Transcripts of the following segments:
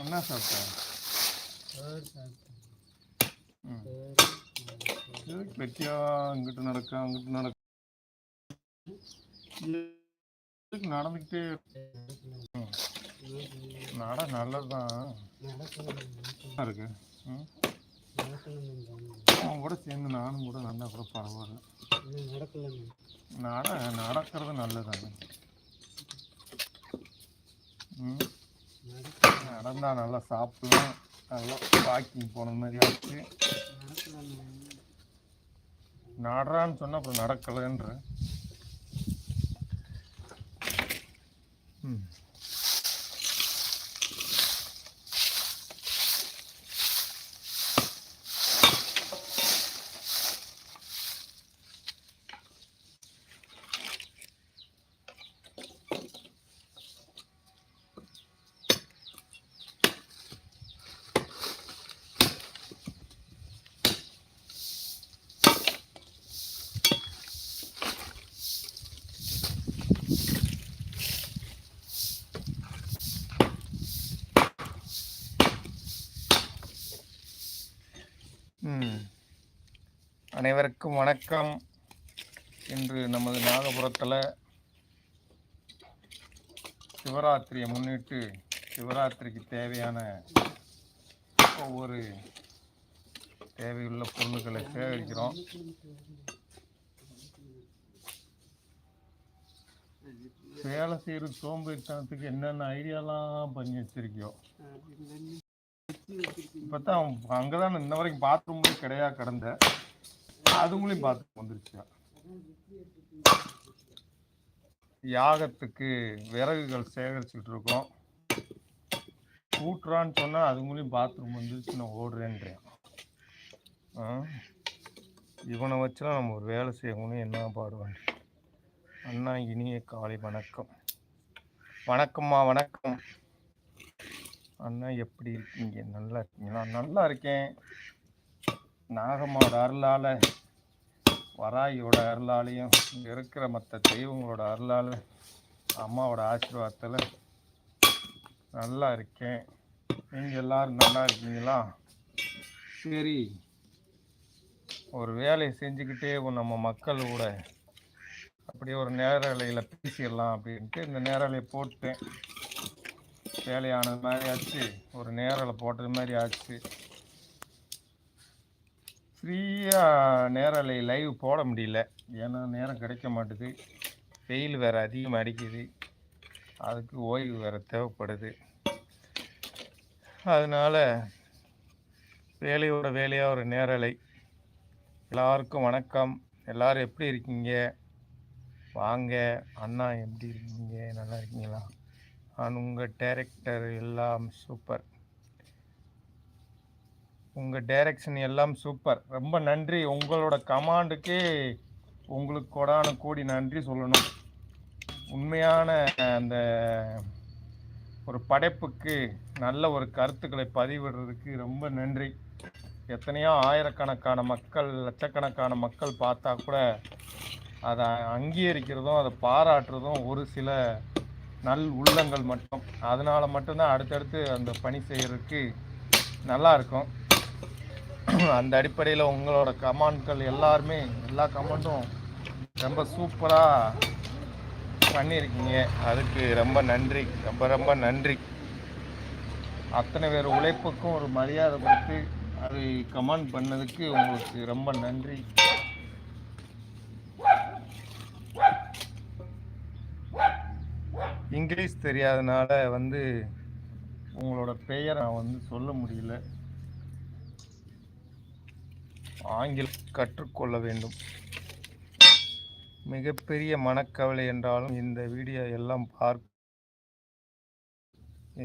என்ன சாப்பிட்ட? ம். எதுக்கு வெட்டியா இங்கிட்டு நடக்க அங்கிட்டு நடக்க. நடந்துக்கிட்டே. நட நல்லதுதான். இருக்கு. ம். அவன் கூட சேர்ந்து நானும் கூட நடந்தா கூட பரவாயில்ல. நட நடக்கிறது நல்லதானே ம். நடந்தா நல்லா சாப்பிடலாம் நல்லா வாக்கிங் போன மாதிரி ஆச்சு. நடறான்னு சொன்னா அப்புறம் நடக்கலைன்ற. அனைவருக்கும் வணக்கம். இன்று நமது நாகபுரத்தில் சிவராத்திரியை முன்னிட்டு சிவராத்திரிக்கு தேவையான ஒவ்வொரு தேவையுள்ள பொருட்களை சேகரிக்கிறோம். வேலை செய்கிற சோம்பேறித்தனத்துக்கு என்னென்ன ஐடியாலாம் பண்ணி வச்சிருக்கியோ. இப்போ தான் அங்கே தான் இன்ன வரைக்கும் பாத்ரூம்லேயும் கிடையாது கிடந்தேன் அதுங்களையும் பாத்ரூம் வந்துருச்சு யாகத்துக்கு விறகுகள் சேகரிச்சுட்டு இருக்கோம். கூட்டுறான்னு சொன்னால் அதுங்களையும் பாத்ரூம் வந்துருச்சு நான் ஓடுறேன்றேன். இவனை வச்சுலாம் நம்ம ஒரு வேலை செய்யணும்னு என்ன பாடுவான்? அண்ணா இனிய காலை வணக்கம். வணக்கம்மா வணக்கம். அண்ணா எப்படி இருக்கீங்க? நல்லா இருக்கீங்களா? நல்லா இருக்கேன். நாகம்மாவோட அருளால் வராயோட அருளாலையும் இங்கே இருக்கிற மற்ற தெய்வங்களோட அருளால் அம்மாவோட ஆசீர்வாதத்தில் நல்லா இருக்கேன். நீங்கள் எல்லாரும் நல்லா இருக்கீங்களா? சரி. ஒரு வேலையை செஞ்சுக்கிட்டே நம்ம மக்களோட அப்படியே ஒரு நேரலையில் பேசிடலாம் அப்படின்ட்டு இந்த நேரலையை போட்டேன். வேலையானது மாதிரி ஆச்சு. ஒரு நேரலை போட்டது மாதிரி ஆச்சு. ஃப்ரீயாக நேரலை லைவ் போட முடியல. ஏன்னா நேரம் கிடைக்க மாட்டுது. வெயில் வேறு அதிகமாக அடிக்குது. அதுக்கு ஓய்வு வேறு தேவைப்படுது. அதனால் வேலையோட வேலையாக ஒரு நேரலை எல்லாருக்கும் வணக்கம். எல்லோரும் எப்படி இருக்கீங்க? வாங்க. அண்ணா எப்படி இருக்கீங்க? நல்லா இருக்கீங்களா? நான் உங்கள் டேரக்டர் எல்லாம் சூப்பர் உங்கள் டைரக்ஷன் எல்லாம் சூப்பர் ரொம்ப நன்றி. உங்களோட கமாண்டுக்கே உங்களுக்கு கொடான கூடி நன்றி சொல்லணும். உண்மையான அந்த ஒரு படைப்புக்கு நல்ல ஒரு கருத்துக்களை பதிவிடுறதுக்கு ரொம்ப நன்றி. எத்தனையோ ஆயிரக்கணக்கான மக்கள் லட்சக்கணக்கான மக்கள் பார்த்தா கூட அதை அங்கீகரிக்கிறதும் அதை பாராட்டுறதும் ஒரு சில நல் உள்ளங்கள் மட்டும். அதனால் மட்டும்தான் அடுத்தடுத்து அந்த பணி செய்கிறதுக்கு நல்லா இருக்கும். அந்த அடிப்படையில் உங்களோட கமாண்ட்கள் எல்லாருமே எல்லா கமெண்ட்டும் ரொம்ப சூப்பராக பண்ணியிருக்கீங்க. அதுக்கு ரொம்ப நன்றி ரொம்ப ரொம்ப நன்றி. அத்தனை பேர் உழைப்புக்கும் ஒரு மரியாதை கொடுத்து அது கமெண்ட் பண்ணதுக்கு உங்களுக்கு ரொம்ப நன்றி. இங்கிலீஷ் தெரியாதனால வந்து உங்களோட பெயரை நான் வந்து சொல்ல முடியல. ஆங்கிலம் கற்றுக்கொள்ள வேண்டும். மிகப்பெரிய மனக்கவலை என்றாலும் இந்த வீடியோ எல்லாம் பார்க்க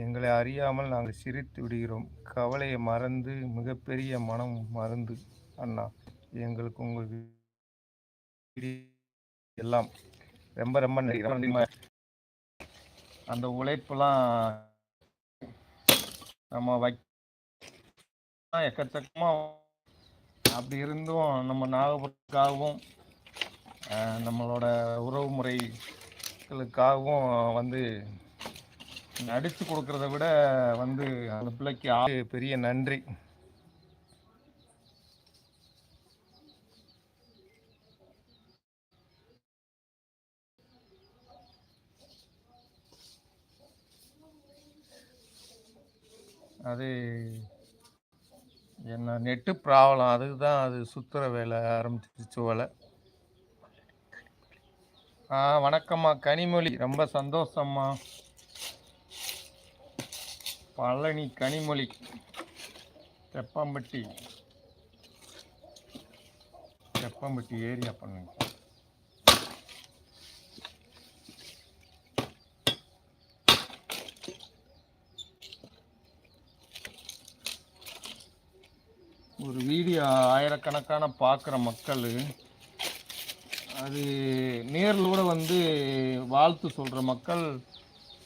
எங்களை அறியாமல் நாங்கள் சிரித்து விடுகிறோம். கவலையை மறந்து மிகப்பெரிய மனம் மறந்து அண்ணா எங்களுக்கு உங்கள் எல்லாம் ரொம்ப ரொம்ப அந்த உழைப்பெல்லாம் நம்ம வை எக்கச்சக்கமாக அப்படி இருந்தும் நம்ம நாகபுரத்துக்காகவும் நம்மளோட உறவு முறைகளுக்காகவும் வந்து நடித்து கொடுக்கறத விட வந்து அந்த பிள்ளைக்கு ஆ- பெரிய நன்றி. அது என்ன நெட்டு ப்ராப்ளம். அதுக்கு தான் அது சுத்துற வேலை ஆரம்பிச்சிருச்சு வேலை ஆ வணக்கம்மா. கனிமொழி. ரொம்ப சந்தோஷம்மா. பழனி கனிமொழி. தெப்பம்பட்டி. தெப்பம்பட்டி ஏரியா பண்ணுங்க ஒரு வீடியோ ஆயிரக்கணக்கான பார்க்குற மக்கள் அது நேரில் கூட வந்து வாழ்த்து சொல்கிற மக்கள்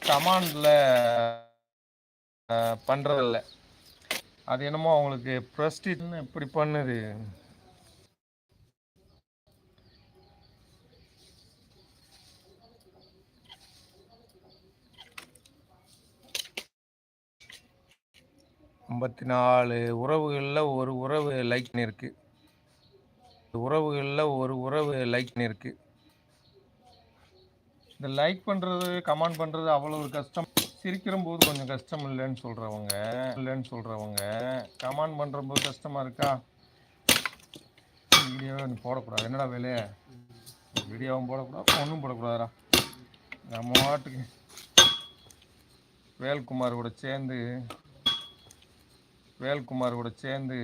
கமாண்டில் பண்ணுறதில்ல அது என்னமோ அவங்களுக்கு ப்ரெஸ்டிஜ்னு இப்படி பண்ணுது? ஐம்பத்தி நாலு உறவுகளில் ஒரு உறவு லைக் பண்ணியிருக்கு. உறவுகளில் ஒரு உறவு லைக் பண்ணியிருக்கு. இந்த லைக் பண்ணுறது கமெண்ட் பண்ணுறது அவ்வளோ ஒரு கஷ்டம். சிரிக்கிற போது கொஞ்சம் கஷ்டம் இல்லைன்னு சொல்கிறவங்க இல்லைன்னு சொல்கிறவங்க கமெண்ட் பண்ணுற போது கஷ்டமாக இருக்கா வீடியோவே போடக்கூடாது. என்னடா வேலையை வீடியோவும் போடக்கூடாது ஒன்றும் போடக்கூடாதுடா. நம்ம வாட்டுக்கு வேல்குமார் கூட சேர்ந்து வேல்குமார் கூட சேர்ந்து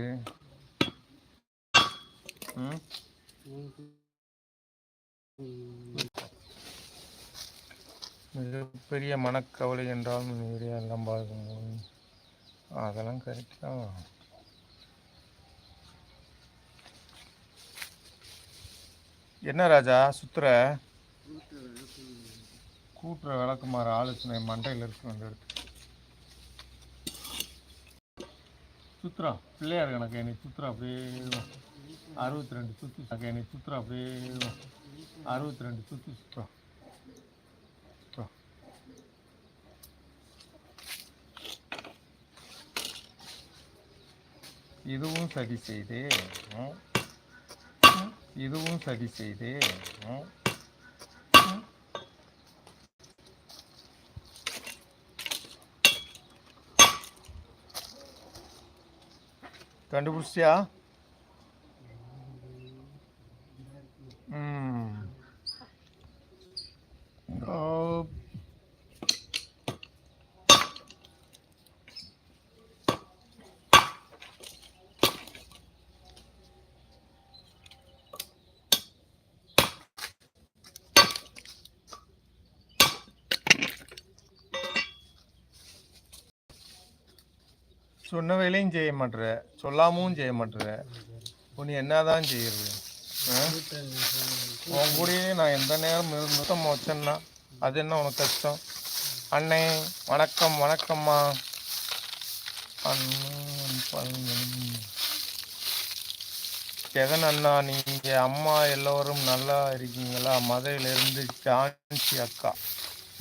மிகப்பெரிய மனக்கவலை என்றால் நிறைய எல்லாம் பார்க்கும்போது அதெல்லாம் கரெக்ட் தான். என்ன ராஜா சுத்துற? கூட்டுற விளக்குமாறு ஆலோசனை மண்டையில் இருக்கு வந்து எடுத்து சுத்துறா பிள்ளையார் கணக்கு என்னை சுத்துறா அப்படியே அறுபத்தி ரெண்டு சுற்றி கணக்கு என்னை சுத்துறா அப்படியே அறுபத்தி ரெண்டு சுற்றி சுத்துறா இதுவும் சரி செய்து இதுவும் சரி செய்து கண்டுபிடிச்சியா சொன்ன வேலையும் செய்ய மாட்டுற சொல்லாமவும் செய்ய மாட்டுற. இப்போ நீ என்னதான் செய்யறது? உன் கூடயே நான் எந்த நேரம் நிறுத்தம் வச்சேன்னா அது என்ன உனக்கு கஷ்டம்? அண்ணே வணக்கம் வணக்கம்மா. அண்ணன் ஜெகன் அண்ணா நீங்கள் அம்மா எல்லோரும் நல்லா இருக்கீங்களா? மதுரையிலிருந்து ஜான்சி அக்கா.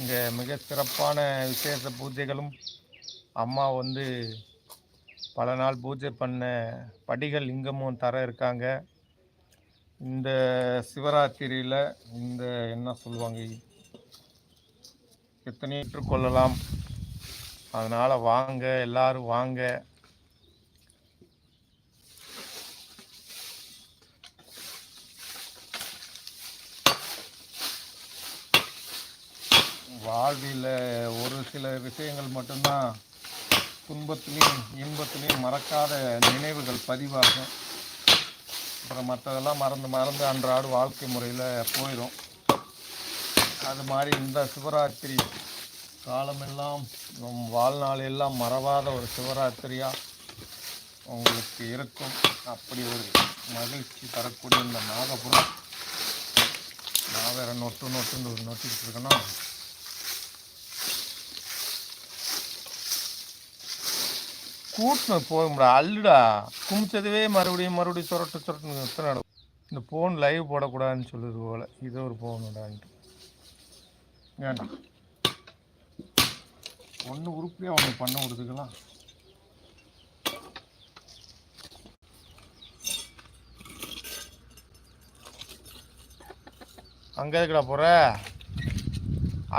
இங்கே மிக சிறப்பான விசேஷ பூஜைகளும் அம்மா வந்து பல நாள் பூஜை பண்ண படிகள் இங்கமும் தர இருக்காங்க. இந்த சிவராத்திரியில் இந்த என்ன சொல்லுவாங்க? எத்தனை ஏற்றுக்கொள்ளலாம் அதனால் வாங்க எல்லாரும் வாங்க. வாழ்வில் ஒரு சில விஷயங்கள் மட்டும்தான் துன்பத்துலேயும் இன்பத்துலேயும் மறக்காத நினைவுகள் பதிவாகும். அப்புறம் மற்றதெல்லாம் மறந்து மறந்து அன்றாட வாழ்க்கை முறையில் போயிடும் அது மாதிரி இந்த சிவராத்திரி காலமெல்லாம் நம் வாழ்நாள் எல்லாம் மறவாத ஒரு சிவராத்திரியாக உங்களுக்கு இருக்கும். அப்படி ஒரு மகிழ்ச்சி தரக்கூடிய இந்த நாகபுரம். நான் வேறு நொட்டு நொட்டுன்னு ஒரு நொட்டிக்கிட்டு இருக்கேன்னா கூட்டணும் போகும்டா அல்லுடா குமிச்சதுவே மறுபடியும் மறுபடியும் சுரட்டு சுரட்டு எத்தனை நடக்கும்? இந்த ஃபோன் லைவ் போடக்கூடாதுன்னு சொல்லுது போல. இது ஒரு ஃபோனுடான்ட்டு வேண்டாம் ஒன்று உருப்படியாக ஒன்று பண்ண விடுதுக்கலாம். அங்கே இருக்கடா போகிற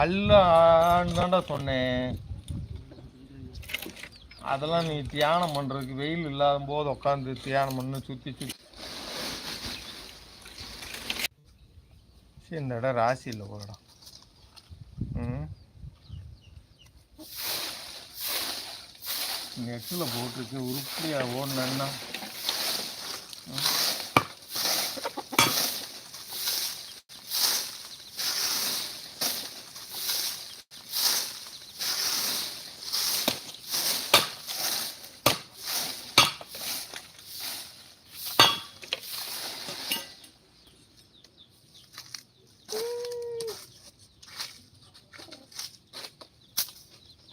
அல்லான்னு தான்டா சொன்னேன். அதெல்லாம் நீ தியானம் பண்ணுறதுக்கு வெயில் இல்லாத போது உட்காந்து தியானம் பண்ணு சுற்றி சுற்றி சரி இந்த இடம் ராசி இல்லை ஒரு இடம். நெட்டில் போட்டிருக்கு உருப்படியாக ஓடணுன்னா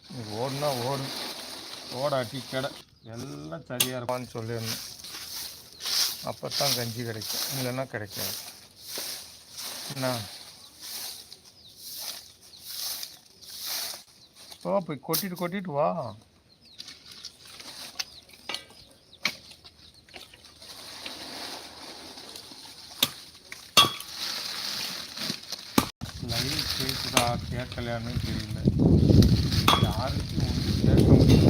நீ ஓடுனா ஓடு ஓடாட்டி கடை. எல்லாம் சரியாக இருப்பான்னு சொல்லிடணும். அப்போ தான் கஞ்சி கிடைக்கும். இல்லைன்னா கிடைக்காது. என்ன? ஓ போய் கொட்டிட்டு கொட்டிட்டு வா. லைவ் கேட்குதா கேட்கலையான்னு தெரியல. யாருக்கும் ஒன்று கேட்க முடியல.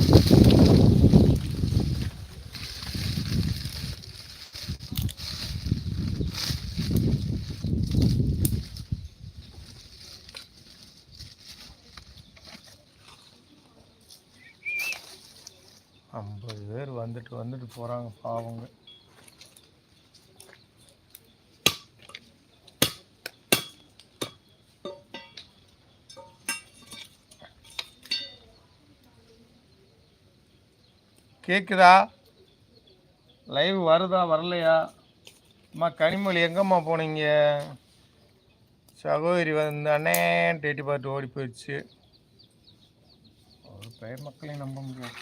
ஐம்பது பேர் வந்துட்டு வந்துட்டு போகிறாங்க பாவங்க. கேட்குதா லைவ் வருதா வரலையா? அம்மா கனிமொழி எங்கம்மா போனீங்க? சகோதரி வந்து அண்ணேன்ட்டு எட்டி பார்த்து ஓடி போயிடுச்சு. ஒரு பெயர் மக்களையும் நம்ப முடியாது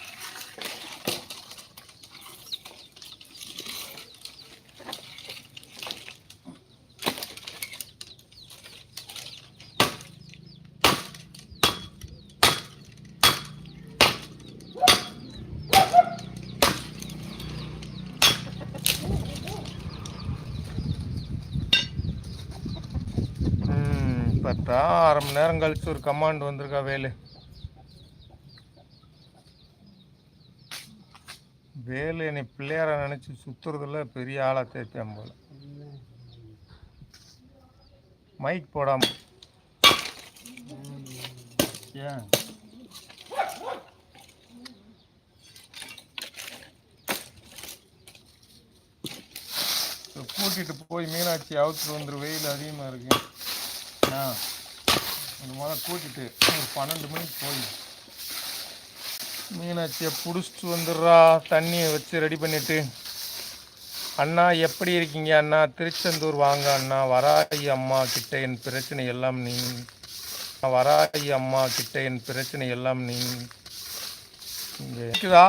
ம் இப்போ தான் அரை மணி நேரம் கழிச்சு ஒரு கமாண்ட் வந்திருக்கா வேலு? வேலு என்னை பிள்ளையார நினச்சி சுற்றுறதுல பெரிய ஆளாக தேய்ப்பேன் போல. மைக் போடாம. ஏன்? இப்ப கூட்டிட்டு போய் மீனாட்சி அவுத்துட்டு வந்துரு வெயில் அதிகமாக இருக்கு. ஆ. இந்த மாதிரி கூட்டிட்டு ஒரு பன்னெண்டு மணிக்கு போய் மீனாட்சியை பிடிச்சிட்டு வந்துடுறா. தண்ணியை வச்சு ரெடி பண்ணிவிட்டு அண்ணா எப்படி இருக்கீங்க அண்ணா? திருச்செந்தூர் வாங்க அண்ணா. வராயி அம்மா கிட்ட என் பிரச்சனை எல்லாம் நீ. வராயி அம்மா கிட்ட என் பிரச்சனை எல்லாம் நீ. இங்கே. கேக்குதா?